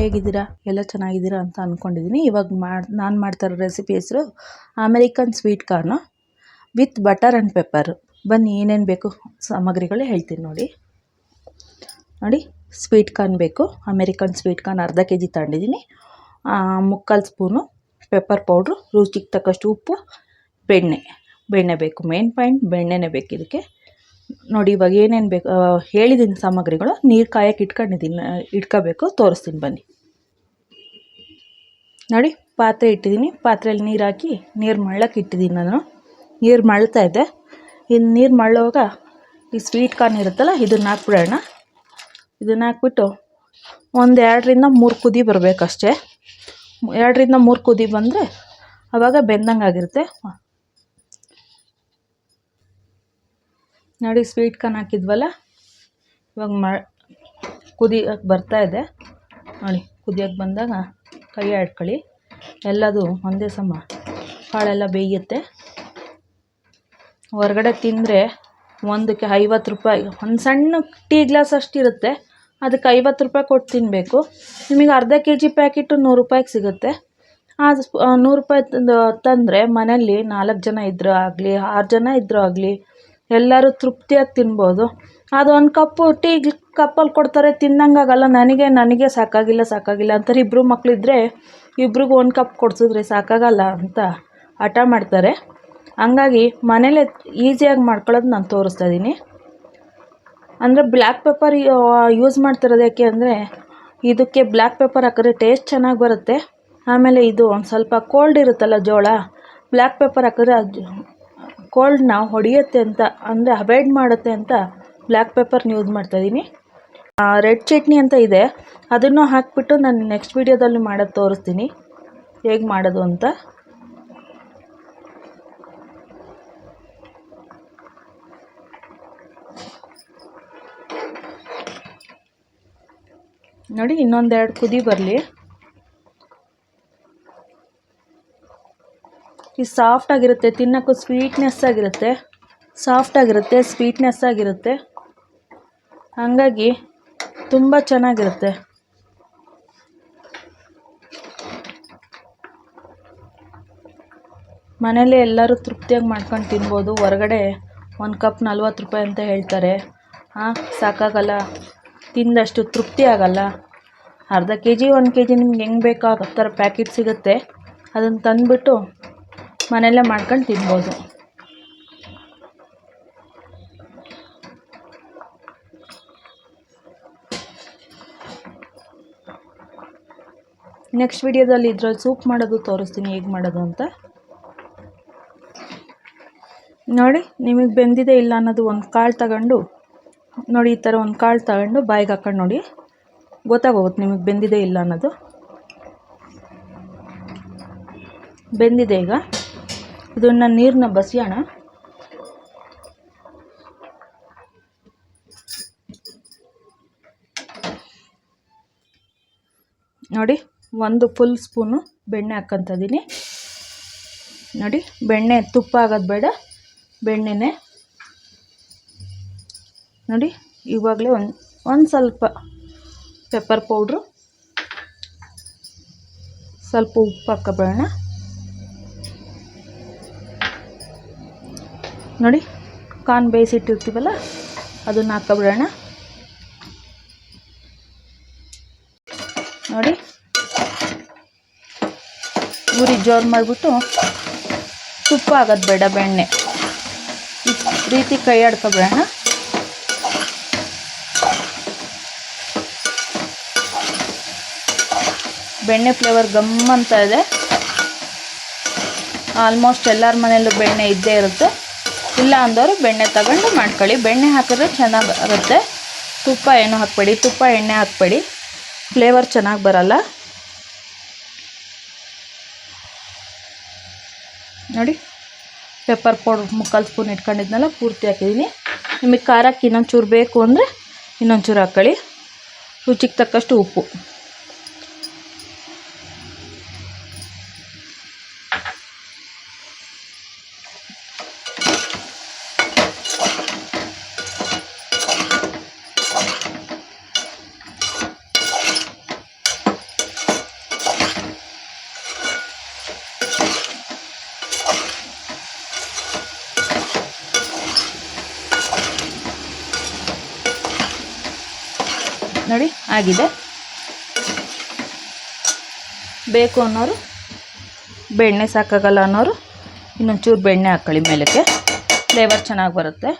ಹೇಗಿದ್ದೀರಾ? ಎಲ್ಲ ಚೆನ್ನಾಗಿದ್ದೀರಾ ಅಂತ ಅಂದ್ಕೊಂಡಿದ್ದೀನಿ ಇವಾಗ ಮಾಡಿ, ನಾನು ಮಾಡ್ತಾರೋ ರೆಸಿಪಿ ಹೆಸರು American sweet corn with butter and pepper ಬನ್ನಿ, ಏನೇನು ಬೇಕು? ಸಾಮಗ್ರಿಗಳು ಹೇಳ್ತೀನಿ ನೋಡಿ. ನೋಡಿ ಸ್ವೀಟ್ ಕಾರ್ನ್ ಬೇಕು. ಅಮೆರಿಕನ್ ಸ್ವೀಟ್ ಕಾರ್ನ್ ಅರ್ಧ ಕೆ ಜಿ ತಗೊಂಡಿದ್ದೀನಿ ಮುಕ್ಕಾಲು ಸ್ಪೂನು ಪೆಪ್ಪರ್ ಪೌಡ್ರು ರುಚಿಗೆ ತಕ್ಕಷ್ಟು ಉಪ್ಪು, ಬೆಣ್ಣೆ. ಬೆಣ್ಣೆ ಬೇಕು ಮೇನ್ ಪಾಯಿಂಟ್ ಬೆಣ್ಣೆನೇ ಬೇಕು ಇದಕ್ಕೆ. ನೋಡಿ, ಇವಾಗ ಏನೇನು ಬೇಕು ಹೇಳಿದ್ದೀನಿ ಸಾಮಗ್ರಿಗಳು. ನೀರು ಕಾಯಕ್ಕೆ ಇಟ್ಕೊಂಡಿದ್ದೀನಿ ಇಟ್ಕೋಬೇಕು. ತೋರಿಸ್ತೀನಿ, ಬನ್ನಿ. ನೋಡಿ, ಪಾತ್ರೆ ಇಟ್ಟಿದ್ದೀನಿ. ಪಾತ್ರೆಯಲ್ಲಿ ನೀರು ಹಾಕಿ ನೀರು ಮಳ್ಳಕ್ಕೆ ಇಟ್ಟಿದ್ದೀನಿ ನಾನು. ನೀರು ಮಳ್ತಾ ಇದೆ. ಇನ್ನು ನೀರು ಮಳ್ಳೋವಾಗ ಈ ಸ್ವೀಟ್ ಕಾರ್ನ್ ಇರುತ್ತಲ್ಲ, ಇದನ್ನು ಹಾಕ್ಬಿಡೋಣ. ಇದನ್ನ ಹಾಕ್ಬಿಟ್ಟು ಒಂದು ಎರಡರಿಂದ ಮೂರು ಕುದಿ ಬರಬೇಕಷ್ಟೇ. ಎರಡರಿಂದ ಮೂರು ಕುದಿ ಬಂದರೆ ಆವಾಗ ಬೆಂದಂಗೆ ಆಗಿರುತ್ತೆ. ನೋಡಿ ಸ್ವೀಟ್ ಕಾರ್ನ್ ಹಾಕಿದ್ವಲ್ಲ? ಇವಾಗ ಮ ಕುದಿಯೋಕೆ ಬರ್ತಾ ಇದೆ. ನೋಡಿ ಕುದಿಯೋಕ್ಕೆ ಬಂದಾಗ ಕೈ ಆಡ್ಕೊಳ್ಳಿ ಎಲ್ಲದು ಒಂದೇ ಸಮ. ಕಾಳೆಲ್ಲ ಬೇಯುತ್ತೆ. ಹೊರಗಡೆ ತಿಂದರೆ ಒಂದಕ್ಕೆ ಐವತ್ತು ರೂಪಾಯಿ. ಒಂದು ಸಣ್ಣ ಟೀ ಗ್ಲಾಸ್ ಅಷ್ಟಿರುತ್ತೆ ಅದಕ್ಕೆ ಐವತ್ತು ರೂಪಾಯಿ ಕೊಟ್ಟು ತಿನ್ನಬೇಕು ನಿಮಗೆ ಅರ್ಧ ಕೆ ಜಿ ಪ್ಯಾಕೆಟು ನೂರು ರೂಪಾಯಿಗೆ ಸಿಗುತ್ತೆ. ಆ ನೂರು ರೂಪಾಯಿ ತಂದರೆ ಮನೆಯಲ್ಲಿ ನಾಲ್ಕು ಜನ ಇದ್ದರೂ ಆಗಲಿ, ಆರು ಜನ ಇದ್ದರೂ ಆಗಲಿ, ಎಲ್ಲರೂ ತೃಪ್ತಿಯಾಗಿ ತಿನ್ಬೋದು. ಅದು ಒಂದು ಕಪ್ಪು ಟೀ ಕಪ್ಪಲ್ಲಿ ಕೊಡ್ತಾರೆ ತಿನ್ನಂಗಾಗಲ್ಲ ನನಗೆ ನನಗೆ ಸಾಕಾಗಿಲ್ಲ ಸಾಕಾಗಿಲ್ಲ ಅಂತಾರೆ ಇಬ್ಬರು ಮಕ್ಕಳಿದ್ರೆ ಇಬ್ರಿಗೂ ಒಂದು ಕಪ್ ಕೊಡಿಸಿದ್ರೆ ಸಾಕಾಗಲ್ಲ ಅಂತ ಹಠ ಮಾಡ್ತಾರೆ. ಹಂಗಾಗಿ ಮನೇಲೇ ಈಸಿಯಾಗಿ ಮಾಡ್ಕೊಳ್ಳೋದು ನಾನು ತೋರಿಸ್ತಾ ಇದ್ದೀನಿ ಅಂದರೆ ಬ್ಲ್ಯಾಕ್ ಪೆಪ್ಪರ್ ಯೂಸ್ ಮಾಡ್ತಿರೋದು ಯಾಕೆ ಅಂದರೆ, ಇದಕ್ಕೆ ಬ್ಲ್ಯಾಕ್ ಪೆಪ್ಪರ್ ಹಾಕಿದ್ರೆ ಟೇಸ್ಟ್ ಚೆನ್ನಾಗಿ ಬರುತ್ತೆ. ಆಮೇಲೆ ಇದು ಒಂದು ಸ್ವಲ್ಪ ಕೋಲ್ಡ್ ಇರುತ್ತಲ್ಲ ಜೋಳ, ಬ್ಲ್ಯಾಕ್ ಪೆಪ್ಪರ್ ಹಾಕಿದ್ರೆ ಅದು, ಕೋಲ್ಡ್ನ ಹೊಡೆಯುತ್ತೆ ಅಂತ, ಅಂದರೆ ಅವಾಯ್ಡ್ ಮಾಡುತ್ತೆ ಅಂತ ಬ್ಲ್ಯಾಕ್ ಪೆಪ್ಪರ್ನ ಯೂಸ್ ಮಾಡ್ತಾಯಿದ್ದೀನಿ ರೆಡ್ ಚಟ್ನಿ ಅಂತ ಇದೆ. ಅದನ್ನು ಹಾಕಿಬಿಟ್ಟು ನಾನು ನೆಕ್ಸ್ಟ್ ವೀಡಿಯೋದಲ್ಲಿ ಮಾಡೋದು ತೋರಿಸ್ತೀನಿ. ಹೇಗೆ ಮಾಡೋದು ಅಂತ. ನೋಡಿ, ಇನ್ನೊಂದೆರಡು ಕುದಿ ಬರಲಿ. ಸಾಫ್ಟ್ ಆಗಿರುತ್ತೆ, ತಿನ್ನೋಕ್ಕೂ ಸ್ವೀಟ್ನೆಸ್ ಆಗಿರುತ್ತೆ. ಸಾಫ್ಟ್ ಆಗಿರುತ್ತೆ ಸ್ವೀಟ್ನೆಸ್ ಆಗಿರುತ್ತೆ. ಹಾಗಾಗಿ ತುಂಬ ಚೆನ್ನಾಗಿರುತ್ತೆ. ಮನೇಲೇ ಎಲ್ಲರೂ ತೃಪ್ತಿಯಾಗಿ ಮಾಡ್ಕೊಂಡು ತಿನ್ಬೋದು. ಹೊರಗಡೆ ಒಂದು ಕಪ್ ನಲ್ವತ್ತು ರೂಪಾಯಿ ಅಂತ ಹೇಳ್ತಾರೆ. ಹಾಂ ಸಾಕಾಗಲ್ಲ. ತಿಂದಷ್ಟು ತೃಪ್ತಿ ಆಗಲ್ಲ. ಅರ್ಧ ಕೆ ಜಿ ಒಂದು ಕೆ ಜಿ ನಿಮ್ಗೆ ಹೆಂಗೆ ಬೇಕೋ ಆ ಥರ ಪ್ಯಾಕೆಟ್ ಸಿಗುತ್ತೆ. ಅದನ್ನು ತಂದುಬಿಟ್ಟು ಮನೆಯಲ್ಲೇ ಮಾಡ್ಕೊಂಡು ತಿನ್ಬೋದು. ನೆಕ್ಸ್ಟ್ ವಿಡಿಯೋದಲ್ಲಿ ಇದ್ರಲ್ಲಿ ಸೂಪ್ ಮಾಡೋದು ತೋರಿಸ್ತೀನಿ, ಹೇಗೆ ಮಾಡೋದು ಅಂತ. ನೋಡಿ, ನಿಮಗೆ ಬೆಂದಿದೆ ಇಲ್ಲ ಅನ್ನೋದು ಒಂದು ಕಾಳು ತಗೊಂಡು, ನೋಡಿ ಈ ಥರ ಒಂದು ಕಾಳು ತಗೊಂಡು ಬಾಯಿಗೆ ಹಾಕೊಂಡು ನೋಡಿ. ಗೊತ್ತಾಗೋಗುತ್ತೆ ನಿಮಗೆ ಬೆಂದಿದೆ ಇಲ್ಲ ಅನ್ನೋದು. ಬೆಂದಿದೆ ಈಗ. ಇದನ್ನು ನೀರನ್ನ ಬಸಿಯೋಣ. ನೋಡಿ ಒಂದು ಫುಲ್ ಸ್ಪೂನು ಬೆಣ್ಣೆ ಹಾಕ್ಕೊತಿದ್ದೀನಿ ನೋಡಿ, ಬೆಣ್ಣೆ ತುಪ್ಪ ಆಗೋದು ಬೇಡ, ಬೆಣ್ಣೆನೇ. ನೋಡಿ, ಇವಾಗಲೇ ಒಂದು ಒಂದು ಸ್ವಲ್ಪ ಪೆಪ್ಪರ್ ಪೌಡ್ರು ಸ್ವಲ್ಪ ಉಪ್ಪು ಹಾಕ್ಕೊಬೇಡ ನೋಡಿ, ಕಾನ್ ಬೇಯಿಸಿಟ್ಟಿರ್ತೀವಲ್ಲ, ಅದನ್ನು ಹಾಕ್ಕೊಬಿಡೋಣ ನೋಡಿ ಉರಿ ಜೋರು ಮಾಡಿಬಿಟ್ಟು ತುಪ್ಪ ಆಗೋದು ಬೇಡ ಬೆಣ್ಣೆ. ಈ ರೀತಿ ಕೈ ಆಡ್ಕೊಬೇಡ. ಬೆಣ್ಣೆ ಫ್ಲೇವರ್ ಗಮ್ ಅಂತ ಇದೆ. ಆಲ್ಮೋಸ್ಟ್ ಎಲ್ಲರ ಮನೆಯಲ್ಲೂ ಬೆಣ್ಣೆ ಇದ್ದೇ ಇರುತ್ತೆ. ಇಲ್ಲ ಅಂದವರು ಬೆಣ್ಣೆ ತಗೊಂಡು ಮಾಡ್ಕೊಳ್ಳಿ. ಬೆಣ್ಣೆ ಹಾಕಿದ್ರೆ ಚೆನ್ನಾಗಿ ಆಗುತ್ತೆ. ತುಪ್ಪ ಏನು ಹಾಕಬೇಡಿ. ತುಪ್ಪ ಎಣ್ಣೆ ಹಾಕಬೇಡಿ. ಫ್ಲೇವರ್ ಚೆನ್ನಾಗಿ ಬರಲ್ಲ. ನೋಡಿ ಪೆಪ್ಪರ್ ಪೌಡ್ರ್ ಮುಕ್ಕಾಲು ಸ್ಪೂನ್ ಇಟ್ಕೊಂಡಿದ್ನಲ್ಲ, ಪೂರ್ತಿ ಹಾಕಿದ್ದೀನಿ ನಿಮಗೆ ಖಾರಕ್ಕೆ ಇನ್ನೊಂಚೂರು ಬೇಕು ಅಂದರೆ ಇನ್ನೊಂಚೂರು ಹಾಕ್ಕೊಳ್ಳಿ ರುಚಿಗೆ ತಕ್ಕಷ್ಟು ಉಪ್ಪು. ನೋಡಿ, ಆಗಿದೆ. ಬೇಕು ಅನ್ನೋರು ಬೆಣ್ಣೆ ಸಾಕಾಗಲ್ಲ ಅನ್ನೋರು ಇನ್ನೊಂಚೂರು ಬೆಣ್ಣೆ ಹಾಕ್ಕೊಳ್ಳಿ ಮೇಲಕ್ಕೆ. ಫ್ಲೇವರ್ ಚೆನ್ನಾಗಿ ಬರುತ್ತೆ.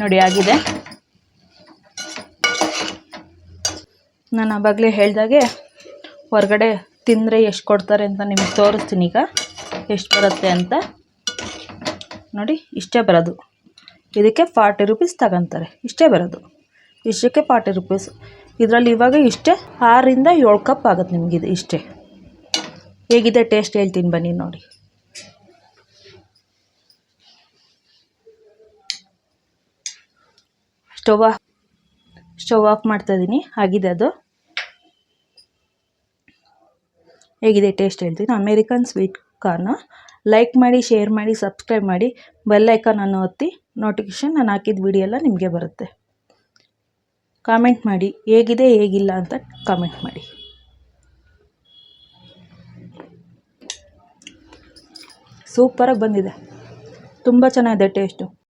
ನೋಡಿ, ಆಗಿದೆ. ನಾನು ಆವಾಗಲೇ ಹೇಳಿದಾಗೆ ಹೊರಗಡೆ ತಿಂದರೆ ಎಷ್ಟು ಕೊಡ್ತಾರೆ ಅಂತ ನಿಮಗೆ ತೋರಿಸ್ತೀನಿ ಈಗ. ಎಷ್ಟು ಬರುತ್ತೆ ಅಂತ. ನೋಡಿ, ಇಷ್ಟೇ ಬರೋದು. ಇದಕ್ಕೆ ಫಾರ್ಟಿ ರುಪೀಸ್ ತಗೊತಾರೆ. ಇಷ್ಟೇ ಬರೋದು. ಇಷ್ಟಕ್ಕೆ ಫಾರ್ಟಿ ರುಪೀಸ್ ಇದರಲ್ಲಿ ಇವಾಗ ಇಷ್ಟೇ ಆರರಿಂದ ಏಳು ಕಪ್ ಆಗುತ್ತೆ ನಿಮಗಿದು ಇಷ್ಟೇ. ಹೇಗಿದೆ ಟೇಸ್ಟ್ ಹೇಳ್ತೀನಿ ಬನ್ನಿ ನೋಡಿ. ಸ್ಟವ್ ಆಫ್ ಸ್ಟವ್ ಆಫ್ ಮಾಡ್ತಾಯಿದ್ದೀನಿ ಆಗಿದೆ ಅದು. ಹೇಗಿದೆ ಟೇಸ್ಟ್ ಹೇಳ್ತೀನಿ. ಅಮೇರಿಕನ್ ಸ್ವೀಟ್ ಕಾರ್ನ ಲೈಕ್ ಮಾಡಿ ಶೇರ್ ಮಾಡಿ ಸಬ್ಸ್ಕ್ರೈಬ್ ಮಾಡಿ ಬೆಲ್ಲೈಕನ್ ಅನ್ನು ಒತ್ತಿ ನೋಟಿಫಿಕೇಷನ್ ನಾನು ಹಾಕಿದ ವಿಡಿಯೋ ಎಲ್ಲ ನಿಮಗೆ ಬರುತ್ತೆ. ಕಾಮೆಂಟ್ ಮಾಡಿ, ಹೇಗಿದೆ, ಹೇಗಿಲ್ಲ ಅಂತ ಕಾಮೆಂಟ್ ಮಾಡಿ. ಸೂಪರಾಗಿ ಬಂದಿದೆ. ತುಂಬ ಚೆನ್ನಾಗಿದೆ ಟೇಸ್ಟು